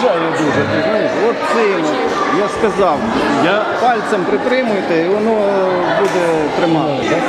заїжджає дуже, ти знаєш. От цим, я сказав, Я пальцем притримуйте і воно буде тримати. так?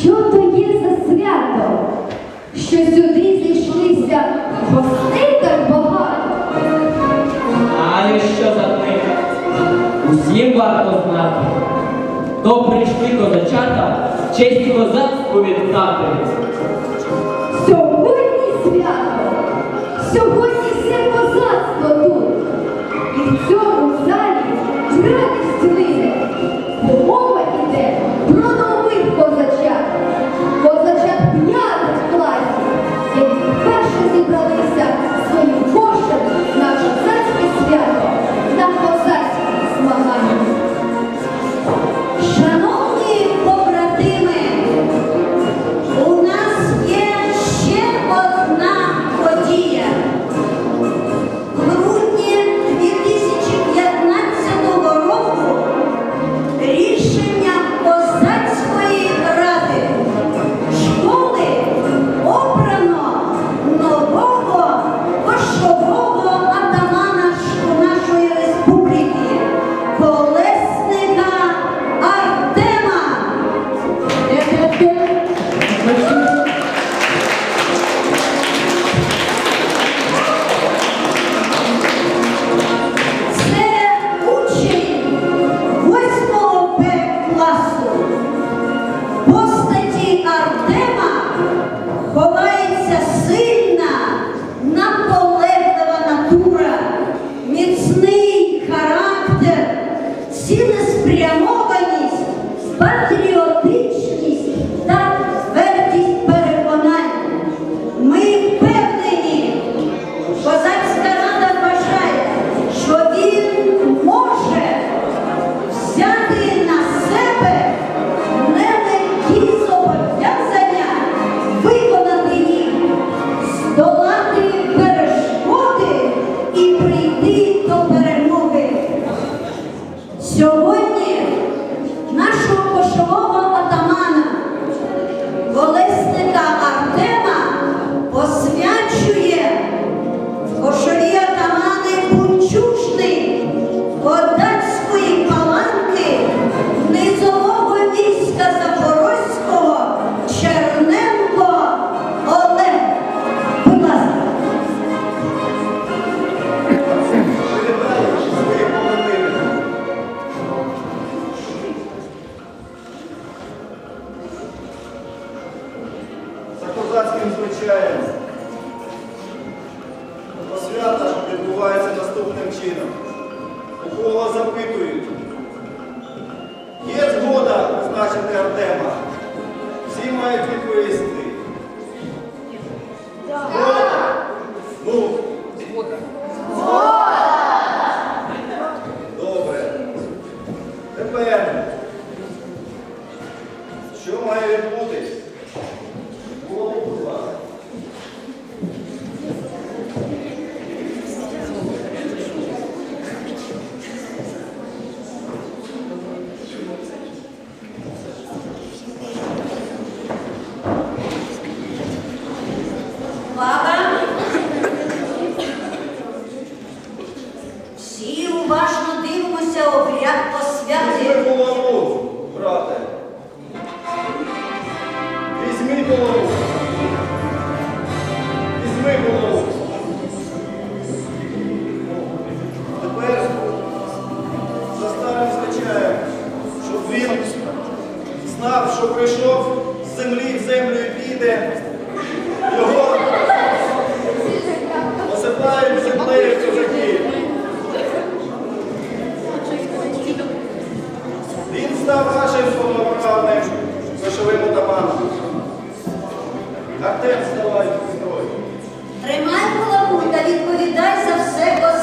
Що то є за свято, що сюди зійшлися гостей так багато? Знаю, що за книга. Усім варто знати. То прийшли козачата честь козацьку віддати. Сьогодні свято, сьогодні все козацтво тут. І в цьому залі радість. Indeed. відбувається наступним чином. У кола запитують, є згода призначити Артема. Всі мають відповісти. Baba Тримай голову та відповідай за все.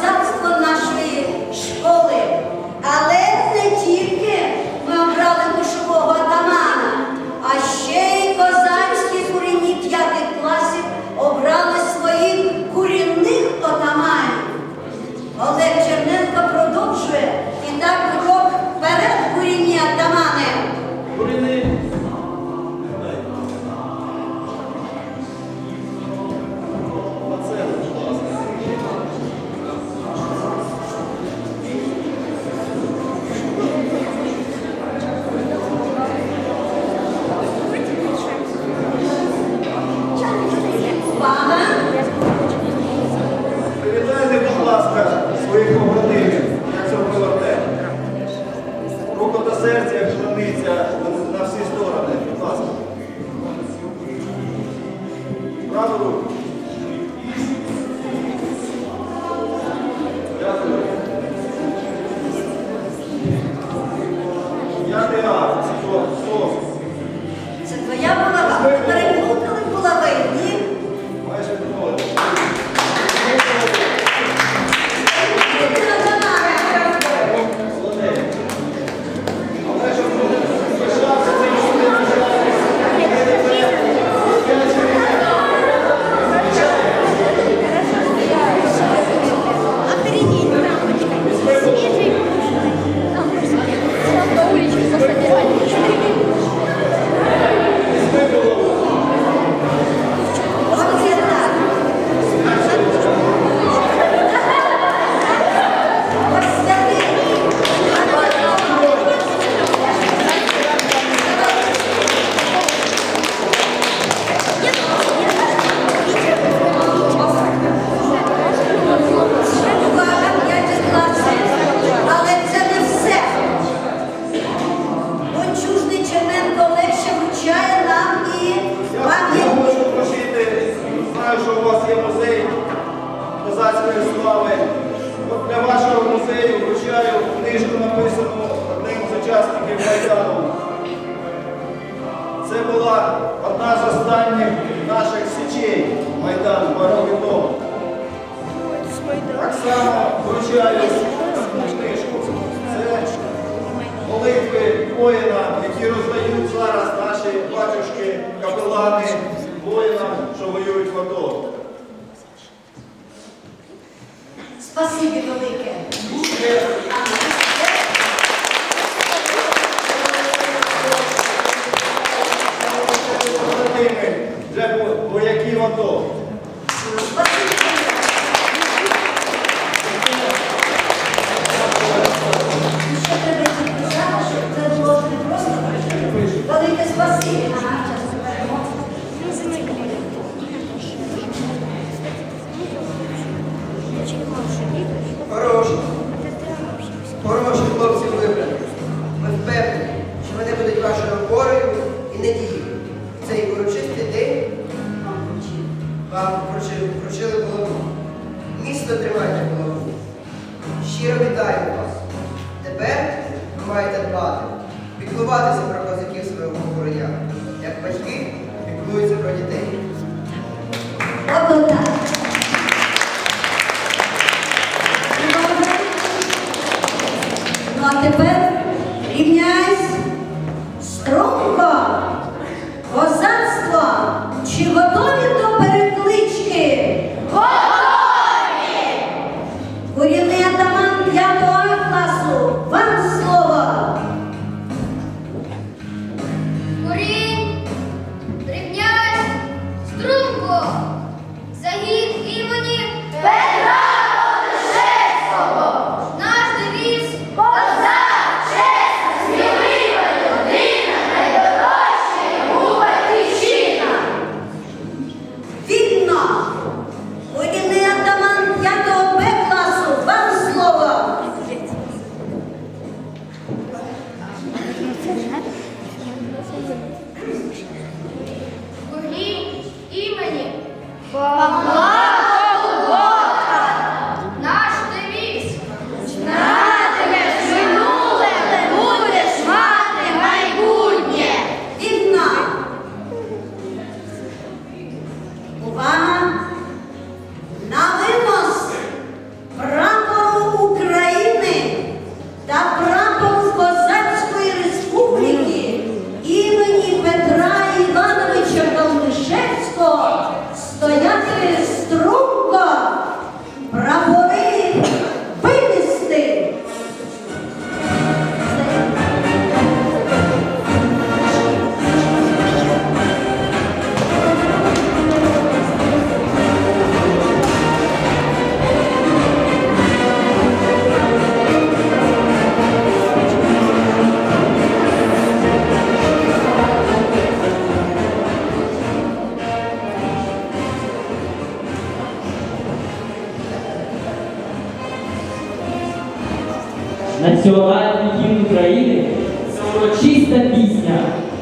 Національний гімн України це урочиста пісня,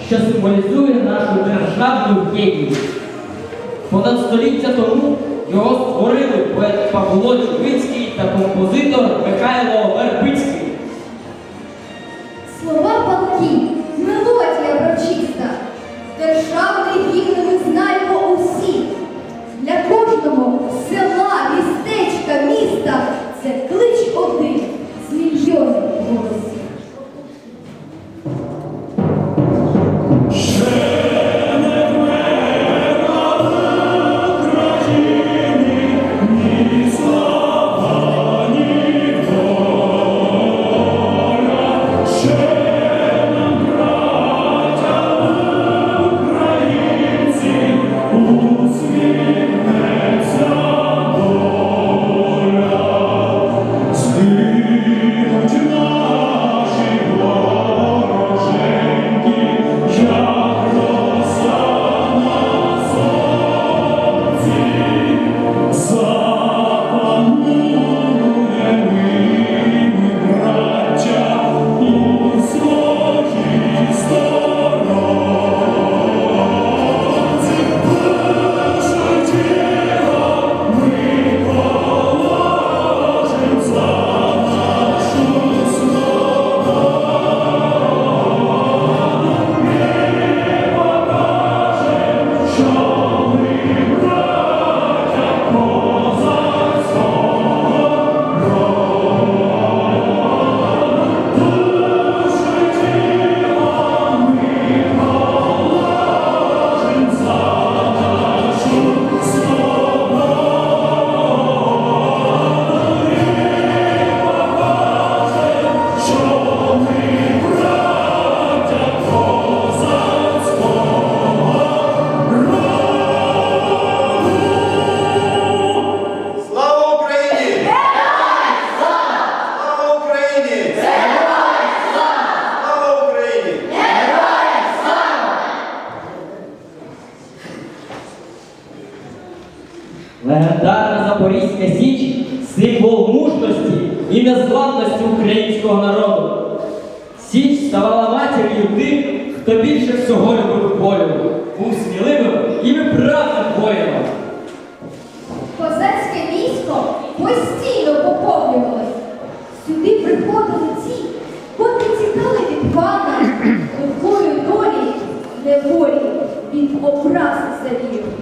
що символізує нашу державну єдність. Понад століття тому його створили поет Павло Чубицький та композитор Михайло всі, бо від пана, долі, неволі, від образи завіру.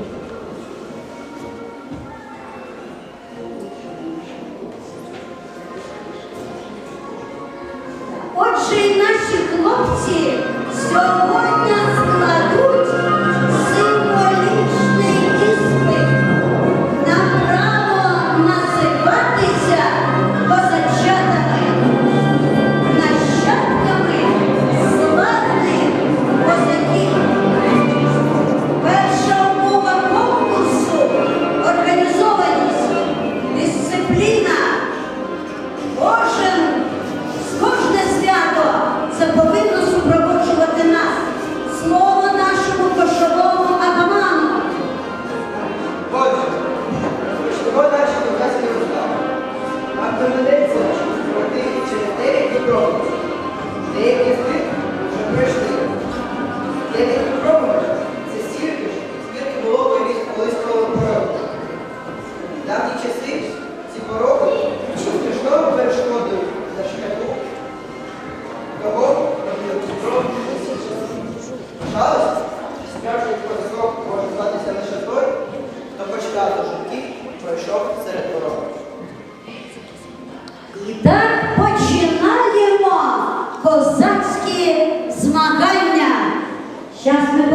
Just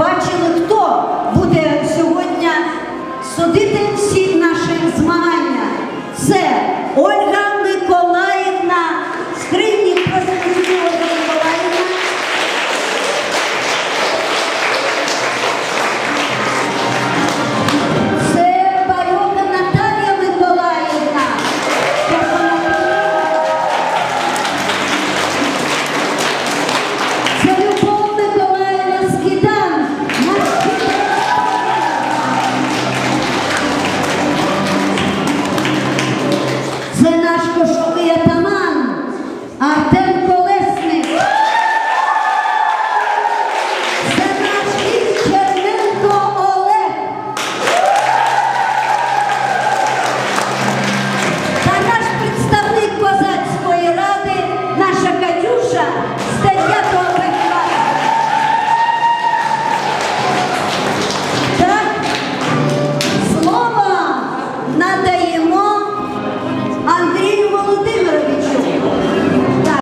бачили, хто